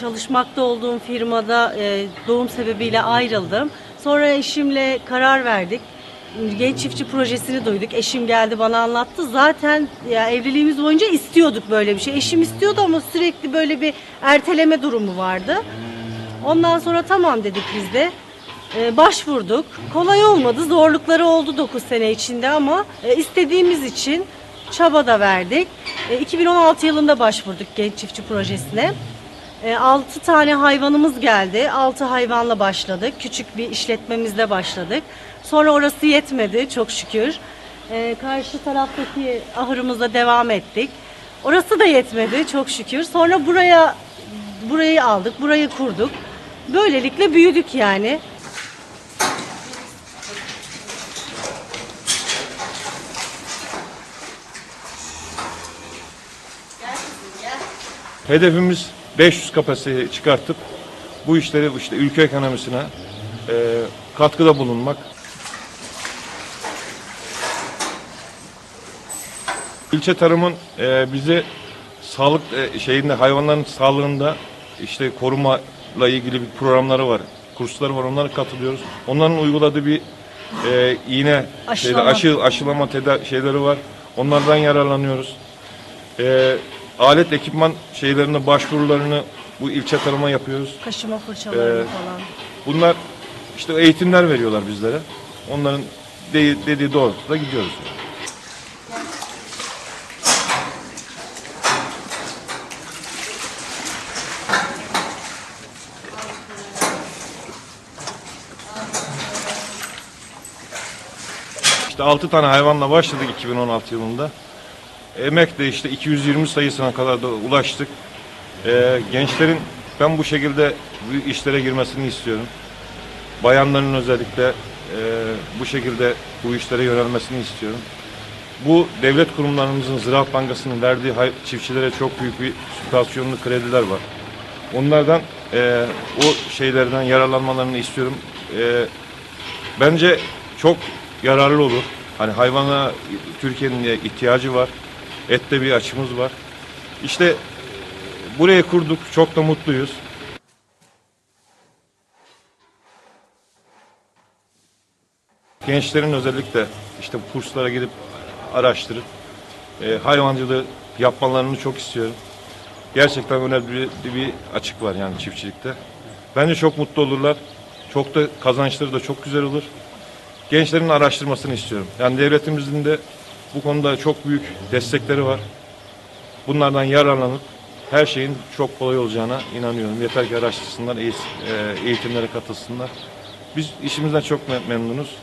çalışmakta olduğum firmada e, doğum sebebiyle ayrıldım. Sonra eşimle karar verdik. Genç çiftçi projesini duyduk. Eşim geldi bana anlattı. Zaten ya evliliğimiz boyunca istiyorduk böyle bir şey. Eşim istiyordu ama sürekli böyle bir erteleme durumu vardı. Ondan sonra tamam dedik biz de. Ee, başvurduk. Kolay olmadı. Zorlukları oldu 9 sene içinde ama e, istediğimiz için çaba da verdik. E, 2016 yılında başvurduk genç çiftçi projesine. 6 tane hayvanımız geldi. 6 hayvanla başladık. Küçük bir işletmemizle başladık. Sonra orası yetmedi çok şükür. E, karşı taraftaki ahırımızda devam ettik. Orası da yetmedi çok şükür. Sonra buraya burayı aldık, burayı kurduk. Böylelikle büyüdük yani. Hedefimiz 500 kapasiteyi çıkartıp bu işleri işte ülke ekonomisine e, katkıda bulunmak. İlçe tarımın e, bize sağlık e, şeyinde hayvanların sağlığında işte korumayla ilgili bir programları var. Kursları var onlara katılıyoruz. Onların uyguladığı bir e, iğne şeyde, Aşılama. aşı aşılama teda- şeyleri var. Onlardan yararlanıyoruz. E, alet ekipman şeylerine başvurularını bu ilçe tarıma yapıyoruz. Kaşıma fırçaları Ee, falan. Bunlar işte eğitimler veriyorlar bizlere. Onların de- dediği doğrultuda gidiyoruz. İşte 6 tane hayvanla başladık 2016 yılında. Emek de işte 220 sayısına kadar da ulaştık. Ee, gençlerin ben bu şekilde işlere girmesini istiyorum. Bayanların özellikle e, bu şekilde bu işlere yönelmesini istiyorum. Bu devlet kurumlarımızın Ziraat Bankası'nın verdiği çiftçilere çok büyük bir sübvansiyonlu krediler var. Onlardan e, o şeylerden yararlanmalarını istiyorum. E, bence çok yararlı olur. Hani hayvana Türkiye'nin ihtiyacı var. Ette bir açımız var. İşte burayı kurduk. Çok da mutluyuz. Gençlerin özellikle işte kurslara gidip araştırıp e, hayvancılığı yapmalarını çok istiyorum. Gerçekten önemli bir, bir açık var yani çiftçilikte. Bence çok mutlu olurlar. Çok da kazançları da çok güzel olur. Gençlerin araştırmasını istiyorum. Yani devletimizin de bu konuda çok büyük destekleri var. Bunlardan yararlanıp her şeyin çok kolay olacağına inanıyorum. Yeter ki araştırsınlar, e, eğitimlere katılsınlar. Biz işimizden çok mem- memnunuz.